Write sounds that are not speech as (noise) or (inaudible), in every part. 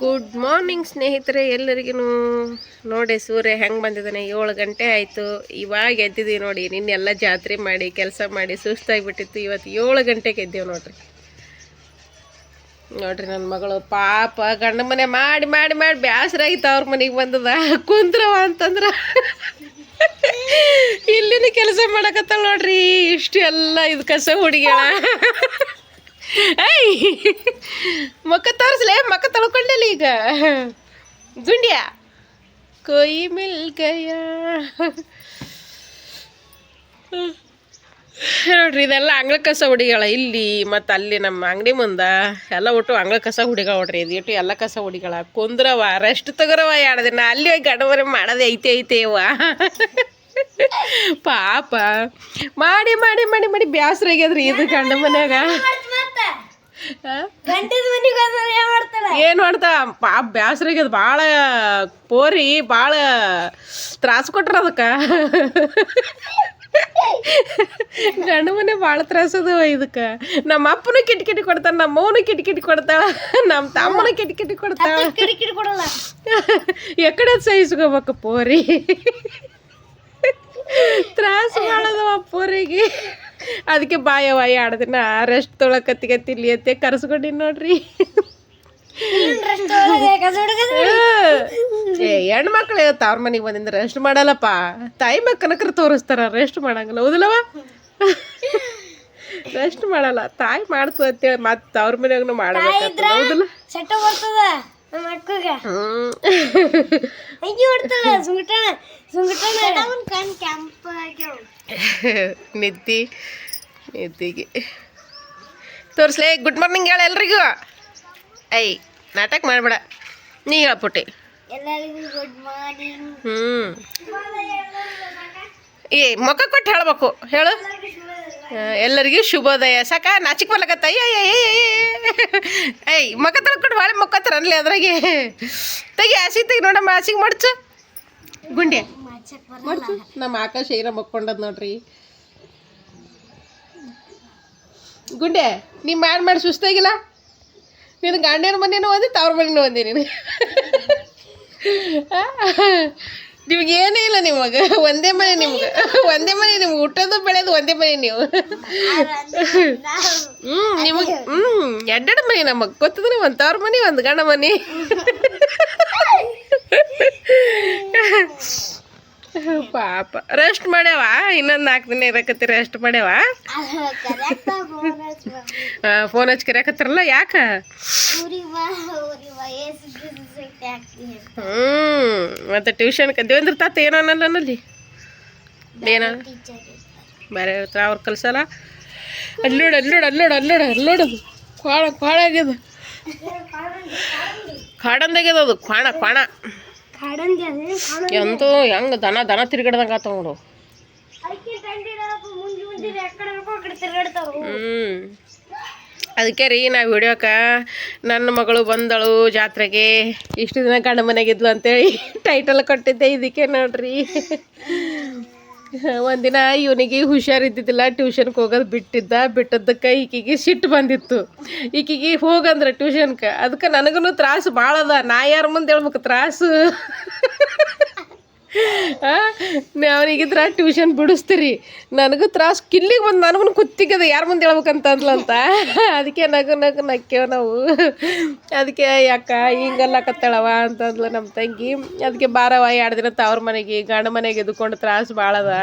Good morning ಸ್ನೇಹಿತರೆ ಎಲ್ಲರಿಗೂ ನೋಡಿ, ಸೂರ್ಯ ಹೆಂಗೆ ಬಂದಿದ್ದಾನೆ? ಏಳು ಗಂಟೆ ಆಯಿತು. ಇವಾಗ ಎದ್ದಿದ್ದೀವಿ ನೋಡಿ, ನಿನ್ನೆಲ್ಲ ಜಾತ್ರೆ ಮಾಡಿ, ಕೆಲಸ ಮಾಡಿ ಸುಸ್ತಾಗಿಬಿಟ್ಟಿತ್ತು ಇವತ್ತು ಏಳು ಗಂಟೆಗೆ ಎದ್ದೇವು ನೋಡ್ರಿ. ನೋಡ್ರಿ ನನ್ನ ಮಗಳು ಪಾಪ ಗಂಡ ಮನೆ ಮಾಡಿ ಮಾಡಿ ಮಾಡಿ ಬೇಸರ ಆಗಿತ್ತು ಅವ್ರ ಮನೆಗೆ ಬಂದದ. ಕುಂತ್ರವ ಅಂತಂದ್ರೆ. ಇಲ್ಲಿನ ಕೆಲಸ ಮಾಡಕತ್ತಾಳ ನೋಡ್ರಿ. ಇಷ್ಟು ಎಲ್ಲ ಇದು ಕಸ ಹುಡುಗಿಯ ಐ ಮಕ್ಕ ತೋರಿಸ್ಲೆ ಮಕ್ಕ ತಳ್ಕೊಂಡಲ್ಲ ಈಗ. ಗುಂಡ್ಯ? ಕೊಯ್ ಮಿಲ್ ಗಯ ನೋಡ್ರಿ, ಇದೆಲ್ಲ ಅಂಗಳ ಕಸ ಹುಡಿಗಳ ಇಲ್ಲಿ ಮತ್ತು ಅಲ್ಲಿ ನಮ್ಮ ಅಂಗಡಿ ಮುಂದೆ ಎಲ್ಲ ಒಟ್ಟು ಅಂಗಳ ಕಸ ಹುಡಿಗಳ ನೋಡ್ರಿ, ಇದು ಎಲ್ಲ ಕಸ ಹುಡಿಗಳ ಕುಂದ್ರವ ರೆಸ್ಟ್ ತಗೋರವ ಎರಡು ದಿನ. ಅಲ್ಲಿ ಹೋಗಿ ಗಡವರೆ ಮಾಡೋದೇ ಐತೆ ಐತೆವ ಪಾಪ. ಮಾಡಿ ಮಾಡಿ ಮಾಡಿ ಮಾಡಿ ಬ್ಯಾಸ್ರ ಆಗ್ಯದ್ರಿ ಇದು ಗಂಡ ಮನ್ಯಾಗ. ಆ? ಗಂಟದ ಮನೆಗೆ ಹೋದ್ರೆ ಏನ್ ಮಾಡ್ತಾಳ ಏನ್ ಮಾಡ್ತಾ ಪಾಪ ಬ್ಯಾಸ್ರ ಆಗ್ಯದ ಭಾಳ ಪೋರಿ ಭಾಳ ತ್ರಾಸ ಕೊಟ್ರ ಅದಕ್ಕೆ ಗಂಡ ಮನೆ ಭಾಳ ತ್ರಾಸ ಅದಾವ ಇದಕ್ಕೆ ನಮ್ಮ ಅಪ್ಪನೂ ಕಿಟಿ ಕಿಟಿ ಕೊಡ್ತಾನ ನಮ್ಮ ಅವನು ಕಿಟಿ ಕಿಟಿ ಕೊಡ್ತಾಳ ನಮ್ಮ ತಮ್ಮನ ಕಿಟಿ ಕಿಟಿ ಕೊಡ್ತಾಳ ಕಿರಿಕಿರಿ ಕೊಡಲ್ಲ ಎಕಡೆ ಸಹಿಸ್ಕೋಬೇಕು ಪೋರಿ ತ್ರಾಸ ಮಾಡದವ ಪೋರಿಗೆ ಅದಕ್ಕೆ ಬಾಯ ಬಾಯಿ ದಿನ ರೆಸ್ಟ್ ತೊಳಕತ್ತಿಗೆ ಇಲ್ಲಿ ಅತ್ತೆ ಕರ್ಸ್ಕೊಂಡಿನಿ ನೋಡ್ರಿ. ಹೆಣ್ಮಕ್ಳು ತವ್ರ ಮನೆಗೆ ಬಂದಿಂದ ರೆಸ್ಟ್ ಮಾಡಲ್ಲಪ್ಪ. ತಾಯಿ ಮಕ್ಕನಕ್ರ ತೋರಿಸ್ತಾರ ರೆಸ್ಟ್ ಮಾಡಂಗಿಲ್ಲ. ಹೌದಲ್ಲವ ರೆಸ್ಟ್ ಮಾಡಲ್ಲ. ತಾಯಿ ಮಾಡ್ತದ ಅಂತೇಳಿ ಮತ್ತೆ ತವ್ರ ಮನ್ಯಾಗನು ಮಾಡಲ್ಲ ಹೌದಿಲ್ಲ? (laughs) (laughs) ನಿದ್ದಿ ನಿದ್ದಿಗೆ. ತೋರಿಸ್ಲೇ ಗುಡ್ ಮಾರ್ನಿಂಗ್ ಹೇಳ ಎಲ್ರಿಗೂ. ಐ ನಾಟಕ ಮಾಡಬೇಡ. ನೀ ಹೇಳ್ಪುಟ್ಟಿ ಎಲ್ಲರಿಗೂ ಗುಡ್ ಮಾರ್ನಿಂಗ್ ಹ್ಞೂ ಏ ಮುಖ ಕೊಟ್ಟು ಹೇಳ್ಬೇಕು. ಹೇಳು. ಎಲ್ಲರಿಗೂ ಶುಭೋದಯ. ಸಾಕ ನಾಚಿಕ್ ಅಯ್ಯ ಏಯ್ ಮಕ್ಕ ತೊಳ್ಕೊಂಡು ಭಾಳ ಮುಖತ್ತರ ಅನ್ಲಿ ಅದ್ರಾಗೆ. ತೆಗಿ ಹಸಿ ತೆಗಿ ನೋಡಮ್ಮ ಹಸಿಗೆ ಮಡ್ಚು. ಗುಂಡೆ. ನಮ್ಮ ಆಕಾಶ ಏನ ಮಕ್ಕೊಂಡದ್ ನೋಡ್ರಿ. ಗುಂಡೆ ನೀ ಮಾಡಿ ಮಾಡಿ ಸುಸ್ತಾಗಿಲ್ಲ? ನೀನು ಗಂಡನ ಮನೇನೂ ಒಂದಿ, ತವ್ರ ಮನೇನೂ ಒಂದಿ ನೀನು. ನಿಮ್ಗೆ ಏನೇ ಇಲ್ಲ ನಿಮಗೆ. ಒಂದೇ ಮನೆ ನಿಮ್ಗೆ. ಒಂದೇ ಮನೆ ನಿಮ್ಗೆ. ಹುಟ್ಟೋದು ಬೆಳೆಯೋದು ಒಂದೇ ಮನೆ ನೀವು. ಹ್ಞೂ ನಿಮಗೆ ಹ್ಞೂ ಎರಡೆರಡು ಮನೆ ನಮಗೆ. ಗೊತ್ತದ್ರೆ ಒಂದು ತವ್ರ ಮನೆ, ಒಂದು ಗಂಡ ಮನೆ. (laughs) ಪಾಪ. ರೆಸ್ಟ್ ಮಾಡ್ಯಾವ? ಇನ್ನೊಂದು ನಾಲ್ಕು ದಿನ ಇರಕತ್ತಿ ರೆಸ್ಟ್ ಮಾಡ್ಯಾವ? ಫೋನ್ ಹಚ್ಚಿ ಕರೆಯಕತ್ತಾರಲ್ಲ ಯಾಕೆ? ಹ್ಮ್ ಮತ್ತು ಟ್ಯೂಷನ್ ದೇವೇಂದ್ರ ತಾತ ಏನೋ ಅನ್ನಲ್ಲ ಅನ್ನಲ್ಲಿ? ಏನೋ? ಬೇರೆ ಇರ್ತಾರ ಅವ್ರು ಕಲ್ಸಲ್ಲ? ಅಲ್ಲೋಡು ಅಲ್ಲೋಡು ಅಲ್ಲೋಡು ಅಲ್ಲೋಡು ಅಲ್ಲೋಡು ಕ್ವಾಣ ಕ್ವಾಣ ಆಗ್ಯದ. (laughs) ಕಾಡಂದಾಗ್ಯದ ಅದು ಕ್ವಾಣ ಕ್ವಾಣ. ಎಂತೂ ಹೆಂಗೆ ದನ ದನ ತಿರುಗಾಡ್ದಂಗೆ ಆತಾವ ನೋಡು. ಹ್ಞೂ ಅದಕ್ಕೆ ರೀ ನಾ ವಿಡಿಯೋಕ ನನ್ನ ಮಗಳು ಬಂದಳು ಜಾತ್ರೆಗೆ. ಇಷ್ಟು ದಿನ ಗಂಡ ಮನೆಗಿದ್ಲು ಅಂತೇಳಿ ಟೈಟಲ್ ಕೊಟ್ಟಿದ್ದೆ ಇದಕ್ಕೆ ನೋಡ್ರಿ. (laughs) ಒಂದಿನ ಇವನಿಗೆ ಹುಷಾರಿದ್ದಿದ್ದಿಲ್ಲ ಟ್ಯೂಷನ್ಗೆ ಹೋಗೋದು ಬಿಟ್ಟಿದ್ದ, ಬಿಟ್ಟದ್ದಕ್ಕೆ ಈಕಿಗೆ ಸಿಟ್ಟು ಬಂದಿತ್ತು. ಈಕಿಗೆ ಹೋಗಂದ್ರೆ ಟ್ಯೂಷನ್ಗೆ ಅದಕ್ಕೆ ನನಗೂ ತ್ರಾಸು ಭಾಳ ಅದ ನಾ ಯಾರ ಮುಂದೆ ಹೇಳ್ಬೇಕು? ತ್ರಾಸು. (laughs) ಅವನಿಗಿದ್ರ ಟ್ಯೂಷನ್ ಬಿಡಿಸ್ತೀರಿ. ನನಗೂ ತ್ರಾಸು. ಕಿಲ್ಲಿಗೆ ಬಂದು ನನಗೂ ಕುತ್ತಿಗದ. ಯಾರ ಮುಂದೆ ಹೇಳ್ಬೇಕಂತ ಅಂದ್ಲಂತ ಅದಕ್ಕೆ ನಗು ನಗು ನಕ್ಕೇವ್ ನಾವು. ಅದಕ್ಕೆ ಯಾಕ ಹಿಂಗಲ್ಲಕತ್ತಾಳವ ಅಂತಂದ್ಲು ನಮ್ಮ ತಂಗಿ. ಅದಕ್ಕೆ ಬಾರವ ಎರಡು ದಿನ ತವ್ರ ಮನೆಗೆ, ಗಂಡ ಮನೆಗೆ ಎದ್ಕೊಂಡು ತ್ರಾಸು ಭಾಳ ಅದ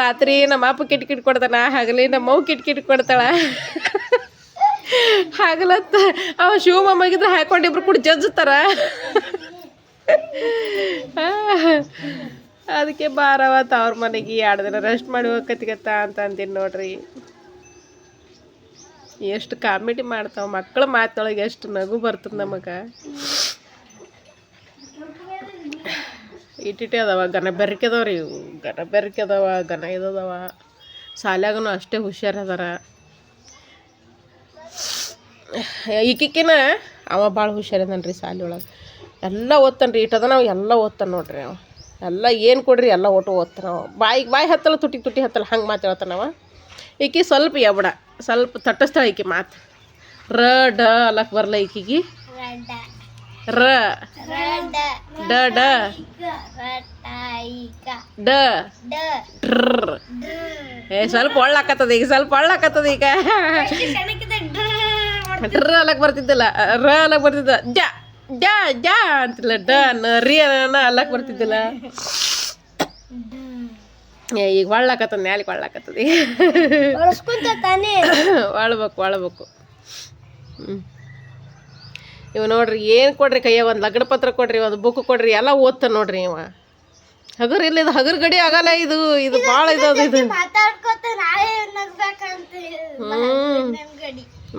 ರಾತ್ರಿ ನಮ್ಮ ಅಪ್ಪ ಕಿಟ್ ಕಿಟ್ ಕೊಡ್ತಾನ ಹಗಲಿ ನಮ್ಮವ್ ಕಿಟ್ಕಿಟ್ ಕಿಟ್ ಕಿಟ್ ಕೊಡ್ತಾಳ ಹಗಲತ್ತ ಅವ ಹಾಕೊಂಡು ಹಾಕೊಂಡಿಬ್ರು ಕೂಡ ಜಜ್ಜುತ್ತಾರ. (laughs) ಅದಕ್ಕೆ ಬಾರವ ಅವ್ರ ಮನೆಗೆ ಎರಡು ದಿನ ರೆಸ್ಟ್ ಮಾಡಿ ಹೋಗತ್ತಿಗತ್ತ ಅಂತ ಅಂತೀನಿ ನೋಡ್ರಿ. ಎಷ್ಟು ಕಾಮಿಡಿ ಮಾಡ್ತಾವ ಮಕ್ಕಳ ಮಾತೊಳಗೆ ಎಷ್ಟು ನಗು ಬರ್ತದೆ ನಮಗೆ. ಇಟ್ಟಿಟ್ಟೆ ಅದಾವ ಗನ ಬೆರಕೆ ಅದಾವ ರೀ ಇವು. ಗನ ಬೆರಕೆ ಅದಾವ ಗನ ಇದದಾವ ಶಾಲ್ಯಾಗನು ಅಷ್ಟೇ ಹುಷಾರ್ ಅದಾರ. ಈಕಿಕ್ಕಿನ ಅವ ಭಾಳ ಹುಷಾರದನ್ರಿ ಶಾಲೆ ಒಳಗೆ ಎಲ್ಲ ಓದ್ತಾನೆ ರೀ ಇಟ್ಟದ ನಾವು ಎಲ್ಲ ಓದ್ತಾನೆ ನೋಡ್ರಿ ಅವ ಎಲ್ಲ ಏನು ಕೊಡ್ರಿ ಎಲ್ಲ ಒಟ್ಟು ಓದ್ತಾನೆ ಅವ ಬಾಯಿಗೆ ಬಾಯಿ ಹತ್ತಲ್ಲ ತುಟಿ ತುಟಿ ಹತ್ತಲ್ಲ ಹಂಗೆ ಮಾತಾಡ್ತಾನವ ಈಕಿ ಸ್ವಲ್ಪ ಎಬಡ ಸ್ವಲ್ಪ ತಟ್ಟಿಸ್ತಾಳೆ ಈಕಿ ಮಾತು. ರ ಡ ಅಲ್ಲಕ್ಕೆ ಬರಲ್ಲ ಈಕಿಗೆ. ರ. ಡ ಡ. ಡ. ಏ ಸ್ವಲ್ಪ ಒಳ್ಳಾಕತ್ತದ ಈಗ ಸ್ವಲ್ಪ ಒಳ್ಳಾಕತ್ತದ ಈಗ. ಡ್ರ ಅಲ್ಲಕ್ಕೆ ಅಲ್ಲಕ್ ಬರ್ತಿದ್ದಿಲ್ಲ. ರ ಅಲ್ಲಕ್ಕೆ ಬರ್ತಿದ್ದ. ಜ. ಜ ಜ ಅಂತಿಲ್ಲ ಡ ರೀ ಅನ್ನ ಅಲ್ಲಕ್ಕೆ ಬರ್ತಿದ್ದಿಲ್ಲ. ಈಗ ಒಳ್ಳಾಕತ್ತದ ನ್ಯಾಲಿಗೆ ಒಳ್ಳಾಕತ್ತದ ಒಳ್ಬೇಕು ಒಳ್ಬೇಕು. ಹ್ಞೂ ಇವ ನೋಡ್ರಿ ಏನು ಕೊಡ್ರಿ ಕೈಯ ಒಂದು ಲಗ್ನ ಪತ್ರ ಕೊಡ್ರಿ ಒಂದು ಬುಕ್ ಕೊಡ್ರಿ ಎಲ್ಲ ಓದ್ತಾನ ನೋಡ್ರಿ ಇವ. ಹಗರ್ ಇಲ್ಲ ಇದು ಹಗರ್ ಗಡಿ ಆಗಲ್ಲ ಇದು ಇದು ಭಾಳ ಇದದು ಇದು. ಮಾತಾಡ್ಕೊತ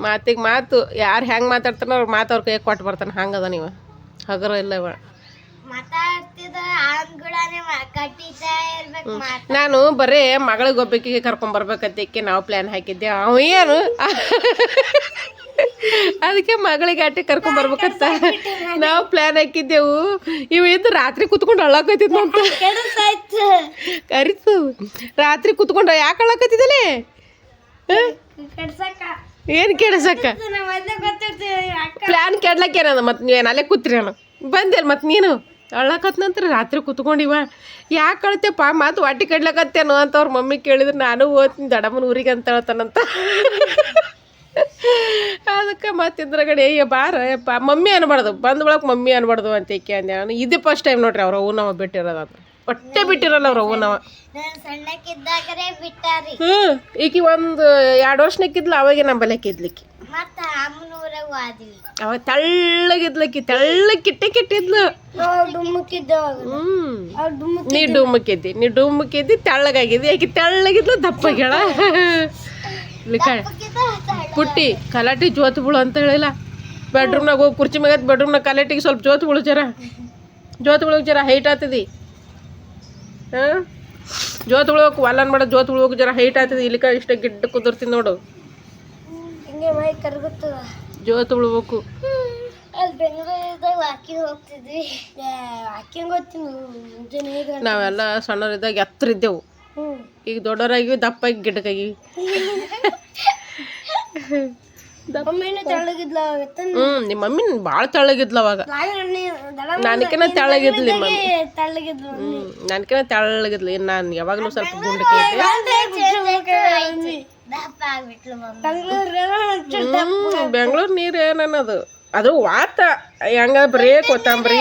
ಮಾತಿಗೆ ಮಾತು ಯಾರು ಹೆಂಗೆ ಮಾತಾಡ್ತಾನ ಅವ್ರ ಮಾತು ಅವ್ರ ಕೈಗೆ ಕೊಟ್ಟು ಬರ್ತಾನೆ. ಹಂಗದ ನೀವು ಹಗರ ಇಲ್ಲ ಇವ. ನಾನು ಬರೀ ಮಗಳಿಗೆ ಒಬ್ಬಕಿಗೆ ಕರ್ಕೊಂಬರ್ಬೇಕಂತಕ್ಕೆ ನಾವು ಪ್ಲ್ಯಾನ್ ಹಾಕಿದ್ದೆ. ಅವ ಏನು? ಅದಕ್ಕೆ ಮಗಳಿಗೆ ಅಟ್ಟಿ ಕರ್ಕೊಂಬರ್ಬೇಕಂತ ನಾವು ಪ್ಲ್ಯಾನ್ ಹಾಕಿದ್ದೆವು. ಇವ ಇದ್ದು ರಾತ್ರಿ ಕುತ್ಕೊಂಡು ಅಂತ ಕೆಡಸಾಯ್ತು ಕರಿತು. ರಾತ್ರಿ ಕುತ್ಕೊಂಡು ಯಾಕೆ ಅಳಕತ್ತಿದ್ದಲೇ ಏನು ಕೆಡಸಕ್ಕ ಪ್ಲಾನ್ ಪ್ಲ್ಯಾನ್ ಕೆಡ್ಲಕ್ಕೆ ಏನದ? ಮತ್ತು ನೀವೇನು ಅಲ್ಲೇ ಕೂತ್ರಿ ನಾನು. ಬಂದೆ ಮತ್ತು ನೀನು. ಅಳಕತ್ ನಂತರ ರಾತ್ರಿ ಕುತ್ಕೊಂಡಿವ. ಯಾಕೆ ಪಾ ಮತ್ತು ಹೊಟ್ಟೆ ಕಡ್ಲಕತ್ತೇನೋ ಅಂತ ಅವ್ರ ಮಮ್ಮಿ ಕೇಳಿದ್ರೆ. ನಾನು ಓದ್ತೀನಿ ದಡಮ್ಮನ ಊರಿಗೆ ಅಂತ ಹೇಳ್ತಾನಂತ. ಅದಕ್ಕೆ ಮತ್ತೆ ಇದ್ರಗಡೆ ಏಯ್ಯ ಬಾರ ಯಪ್ಪ ಮಮ್ಮಿ ಅನ್ಬಾರ್ದು. ಬಂದ ಮಮ್ಮಿ ಅನ್ಬಾರ್ದು ಅಂತ ಏಕೆ ಅಂದೆ. ನಾನು ಇದೇ ಫಸ್ಟ್ ಟೈಮ್ ನೋಡ್ರಿ ಅವ್ರ ಅವು ನಾವು ಬಿಟ್ಟಿರೋದು ಹೊಟ್ಟೆ ಬಿಟ್ಟಿರಲ್ಲ ಅವ್ರ ಅವ್ವ ನಾವು ನಾನು ಸಣ್ಣಕ್ಕಿದ್ದಾಗರೆ ಬಿಟ್ಟಾರಿ. ಹ್ಞೂ ಈಕಿ ಒಂದು ಎರಡು ವರ್ಷನಕ್ಕಿದ್ಲು ಅವಾಗೆ ನಂಬಲಕ್ಕಿದ್ಲಿಕ್ಕಿ ಮತ್ತ ಅಮ್ಮನ ಊರಾಗ ಹೋದ್ವಿ ಅವಾಗ ತಳ್ಳಗಿದ್ಲಕ್ಕಿ ತೆಳ್ಳಗೆ ಕಿಟ್ಟೆ ಕಿಟ್ಟಿದ್ಲು. ನಾವು ಡುಮ್ಮಕ್ಕಿದ್ದವಾಗ ಹ್ಮ್. ಅವ್ರು ಡುಮ್ಮಕ್ ನೀ ಡುಮ್ಮಕ್ಕಿದ್ದಿ ನೀ ಡುಮ್ಮಕ್ಕಿದ್ದಿ ತೆಳ್ಳಗಾಗಿದ್ದಿ ಯಾಕೆ ತೆಳ್ಳಗಿದ್ಲು ಕ ಪುಟ್ಟಿ ಕಲಾಟಿ ಜೋತ್ ಬೀಳು ಅಂತ ಹೇಳಿಲ್ಲ. ಬೆಡ್ರೂಮ್ನಾಗ ಹೋಗಿ ಕುರ್ಚಿ ಮ್ಯಾಗ ಬೆಡ್ರೂಮ್ನಾಗ ಕಲಾಟಿಗೆ ಸ್ವಲ್ಪ ಜೋತ್ ಬೀಳು ಜರ. ಜೋತ್ ಬೀಳೋಕೆ ಜರ ಹೈಟ್ ಆಗ್ತದಿ ಹಾಂ? ಜೋತ್ ಬೀಳೋಕೆ ವಾಲನ್ ಮಾಡ ಜೋತ್ ಬೀಳೋಕೆ ಜರ ಹೈಟ್ ಆಗ್ತದೆ ಇಲ್ಲಿಕ ಇಷ್ಟ ಗಿಡ್ಡ ಕುದುರ್ತೀನಿ ನೋಡು. ಜೋತ್ ಉಳ್ಬೇಕು. ನಾವೆಲ್ಲ ಸಣ್ಣವರಿದ್ದಾಗ ಎತ್ತರ ಇದ್ದೆವು ಈಗ ದೊಡ್ಡವರಾಗಿವಿ ದಪ್ಪಾಗಿ ಗಿಡಕ್ಕಾಗಿವಿ (laughs) ಹ್ಞೂ ನಿಮ್ಮ ಮಮ್ಮಿ ಭಾಳ ತೆಳ್ಳಗಿದ್ಲು ಅವಾಗ. ನನಕಿನ ತೆಳ್ಳಗಿದ್ಲಿ ನಿಮ್ಮ ಮಮ್ಮಿ. ಹ್ಞೂ ನನಕಿನ ತೆಳ್ಳಗಿದ್ಲು. ಇನ್ನು ನಾನು ಯಾವಾಗಲೂ ಸ್ವಲ್ಪ ಗುಂಡಕ್ಕೆ ಆಗ್ಬಿಟ್ಲು ಬೆಂಗಳೂರು ನೀರು ಏನನ್ನೋದು ಅದು ವಾತ. ಹೆಂಗ ಬರೀ ಕೊತ್ತಂಬರಿ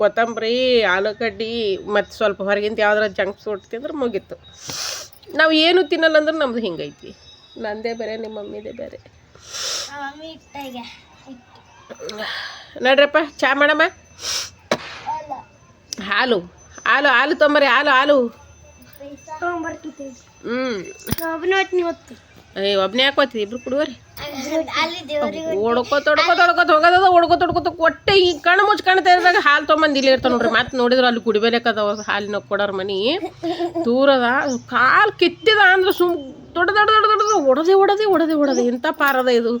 ಕೊತ್ತಂಬರಿ ಆಲೂಗಡ್ಡಿ ಮತ್ತು ಸ್ವಲ್ಪ ಹೊರಗಿಂದ ಯಾವ್ದಾರ ಜಂಕ್ ಫುಡ್ ತಿಂದ್ರೆ ಮುಗೀತು. ನಾವು ಏನು ತಿನ್ನಲ್ಲ ಅಂದ್ರೆ ನಮ್ದು ಹಿಂಗೈತಿ. ನಂದೇ ಬೇರೆ ನಿಮ್ಮ ಮಮ್ಮಿದೇ ಬೇರೆ. ನೋಡ್ರಪ್ಪ ಚಾ ಮಾಡಮ್ಮ? ಹಾಲು. ಹಾಲು ಹಾಲು ತೊಂಬರಿ ಹಾಲು ಹಾಲು. ಹ್ಞೂ ಅಯ್ಯ ಒಬ್ಬನೇ ಹಾಕೋತಿ ಇಬ್ರು ಕುಡುವರಿ ಓಡ್ಕೋತ ಓಡ್ಕೋತ ಓಡ್ಕೋತ ಹೋಗೋದದ ಓಡ್ಕೋತ ಓಡ್ಕೋತ ಕೊಟ್ಟೆ ಈ ಕಣ್ಣು ಮುಚ್ಚ ಕಾಣ್ತಾ ಇದ್ದಾಗ ಹಾಲು ತೊಗೊಂಬಂದು ಇಲ್ಲಿ ಇರ್ತಾವ ನೋಡ್ರಿ. ಮತ್ತೆ ನೋಡಿದ್ರೆ ಅಲ್ಲಿ ಕುಡಿಬೇಕದ ಹಾಲಿನ ಕೊಡೋರ್ ಮನಿ. ದೂರದ ಕಾಲು ಕಿತ್ತಿದ ಅಂದ್ರೆ ಸುಮ್ ದೊಡ್ಡ ದೊಡ್ಡ ದೊಡ್ಡ ದೊಡ್ಡದು ಒಡದೆ ಒಡದೆ ಒಡದೆ ಒಡದೆ ಇಂಥ ಪಾರದ ಇದು.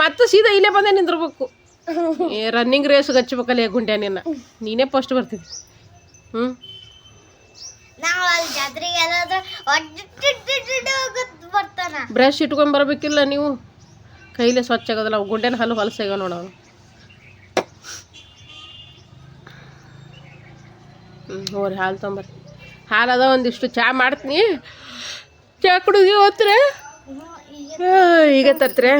ಮತ್ತೆ ಸೀದಾ ಇಲ್ಲೇ ಬಂದೇ ನಿಂದಿರ್ಬೇಕು. ಏ ರನ್ನಿಂಗ್ ರೇಸ್ ಹಚ್ಬೇಕಲ್ಲ ಗುಂಡ್ಯ ನಿನ್ನ. ನೀನೇ ಫಸ್ಟ್ ಬರ್ತಿದ್ದಿ. ಹ್ಞೂ ಬ್ರಷ್ ಇಟ್ಕೊಂಡು ಬರಬೇಕಿಲ್ಲ ನೀವು. ಕೈಲೇ ಸ್ವಚ್ಛ ಆಗೋದಿಲ್ಲ ಅವು ಗುಂಡೆನ ಹಲ್ಲು ಹೊಲಸಾಗ ನೋಡ ಹ್ಞೂ ಹೋರಿ ಹಾಲು ತೊಂಬರ್ರಿ ಹಾಲು ಅದ ಒಂದಿಷ್ಟು. ಚಾ ಮಾಡ್ತೀನಿ. ಚಾ ಕುಡಿದ್ವಿ ಹೋತ್ರ? ಈಗ ತತ್ರೆ.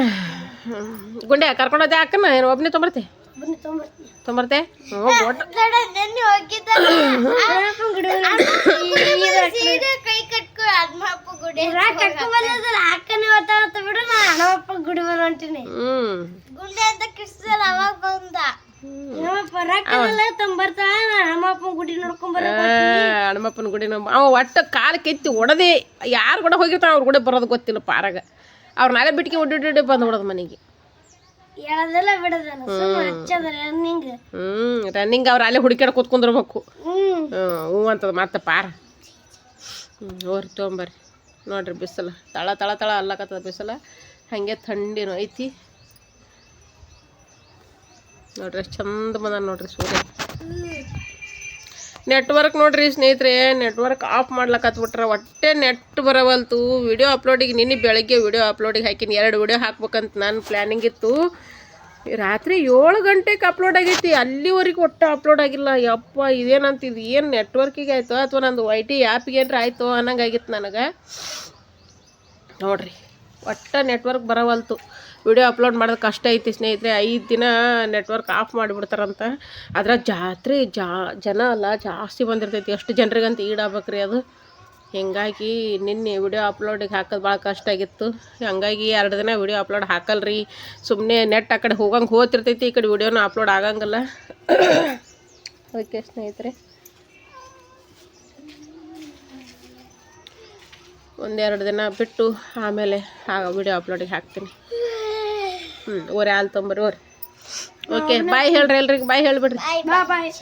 ಗುಂಡೆ ಕರ್ಕೊಂಡೋದೆ ಅಕ್ಕನ? ಏನು ಒಬ್ಬನೇ ತೊಂಬರ್ತೆ? ತೊಂಬರ್ತೆ. ಹ್ಮ್ ಗುಂಡೆ ಅಂತ ಕಿರ್ಸಲ್ಲ ಅವಾಗ ಬಂದ. ಹನುಮಪ್ಪನ ಗುಡಿ ನಮ್ಮ ಅವ ಒಟ್ಟು ಕಾಲು ಕೆತ್ತಿ ಒಡದೆ ಯಾರು ಕೂಡ ಹೋಗಿರ್ತಾನೆ ಅವ್ರ ಕೂಡ ಬರೋದು ಗೊತ್ತಿಲ್ಲ ಪಾರಾಗ. ಅವ್ರ ನಾಳೆ ಬಿಟ್ಟಿಗೆ ಒಡ್ಡಿ ಬಂದು ಹೊಡೋದು ಮನೆಗೆ. ಹ್ಮ್. ರನ್ನಿಂಗ್ ಅವ್ರು ಅಲ್ಲೇ ಹುಡುಕ್ಯಾಡ ಕೂತ್ಕೊಂಡಿರ್ಬೇಕು. ಹ್ಞೂ ಅಂತದ ಮತ್ತೆ ಪಾರ. ಹ್ಞೂ ಓರ್ ತೊಗೊಂಬರ್ರಿ. ನೋಡ್ರಿ ಬಿಸಿಲು ತಳ ತಳ ತಳ ಅಲ್ಲಕತ್ತದ ಬಿಸಿಲು. ಹಾಗೆ ಥಂಡಿನೂ ಐತಿ. ನೋಡ್ರಿ ಚಂದ ಬಂದ ನೋಡ್ರಿ ಸೂರ್ಯ. ನೆಟ್ವರ್ಕ್ ನೋಡ್ರಿ ಸ್ನೇಹಿತರೆ ನೆಟ್ವರ್ಕ್ ಆಫ್ ಮಾಡ್ಲಕತ್ಬಿಟ್ರೆ ಒಟ್ಟೆ ನೆಟ್ ಬರವಲ್ತು. ವಿಡಿಯೋ ಅಪ್ಲೋಡಿಗೆ ನಿನ್ನೆ ಬೆಳಗ್ಗೆ ವಿಡಿಯೋ ಅಪ್ಲೋಡಿಗೆ ಹಾಕಿನಿ. ಎರಡು ವಿಡಿಯೋ ಹಾಕ್ಬೇಕಂತ ನಾನು ಪ್ಲ್ಯಾನಿಂಗ್ ಇತ್ತು. ರಾತ್ರಿ ಏಳು ಗಂಟೆಗೆ ಅಪ್ಲೋಡ್ ಆಗೈತಿ. ಅಲ್ಲಿವರೆಗೂ ಒಟ್ಟು ಅಪ್ಲೋಡ್ ಆಗಿಲ್ಲ. ಯಪ್ಪ ಇದು? ಏನು ನೆಟ್ವರ್ಕಿಗೆ ಆಯ್ತು ಅಥವಾ ನಂದು ವೈ ಟಿ ಆ್ಯಪಿಗೆ ಏನಾರ ಆಯಿತೋ ಅನ್ನಂಗೆ ಆಗಿತ್ತು ನನಗೆ. ನೋಡ್ರಿ, ಒಟ್ಟು ನೆಟ್ವರ್ಕ್ ಬರವಲ್ತು. ವಿಡಿಯೋ ಅಪ್ಲೋಡ್ ಮಾಡೋದು ಕಷ್ಟ ಐತಿ ಸ್ನೇಹಿತರೆ, ಐದು ದಿನ ನೆಟ್ವರ್ಕ್ ಆಫ್ ಮಾಡಿಬಿಡ್ತಾರಂತ. ಅದ್ರ ಜಾತ್ರೆ ಜಾ, ಜನ ಅಲ್ಲ, ಜಾಸ್ತಿ ಬಂದಿರ್ತೈತಿ. ಎಷ್ಟು ಜನರಿಗಂತ ಈಡಾಗ್ಬೇಕ್ರಿ ಅದು. ಹೀಗಾಗಿ ನಿನ್ನೆ ವಿಡಿಯೋ ಅಪ್ಲೋಡಿಗೆ ಹಾಕೋದು ಭಾಳ ಕಷ್ಟ ಆಗಿತ್ತು. ಹಂಗಾಗಿ ಎರಡು ದಿನ ವಿಡಿಯೋ ಅಪ್ಲೋಡ್ ಹಾಕಲ್ರಿ. ಸುಮ್ಮನೆ ನೆಟ್ ಆ ಕಡೆ ಹೋಗಂಗೆ ಹೋಗ್ತಿರ್ತೈತಿ, ಈ ಕಡೆ ವಿಡಿಯೋನ ಅಪ್ಲೋಡ್ ಆಗಂಗಿಲ್ಲ. ಓಕೆ ಸ್ನೇಹಿತರೆ, ಒಂದೆರಡು ದಿನ ಬಿಟ್ಟು ಆಮೇಲೆ ವಿಡಿಯೋ ಅಪ್ಲೋಡಿಗೆ ಹಾಕ್ತೀನಿ. ಹ್ಞೂ ಓರೆ ಹಾಲು ತೊಂಬರಿ ಓರಿ ಓಕೆ ಬಾಯ್ ಹೇಳ್ರಿ ಎಲ್ರಿಗೆ ಬಾಯ್ ಹೇಳ್ಬಿಡ್ರಿ. ಬಾಯ್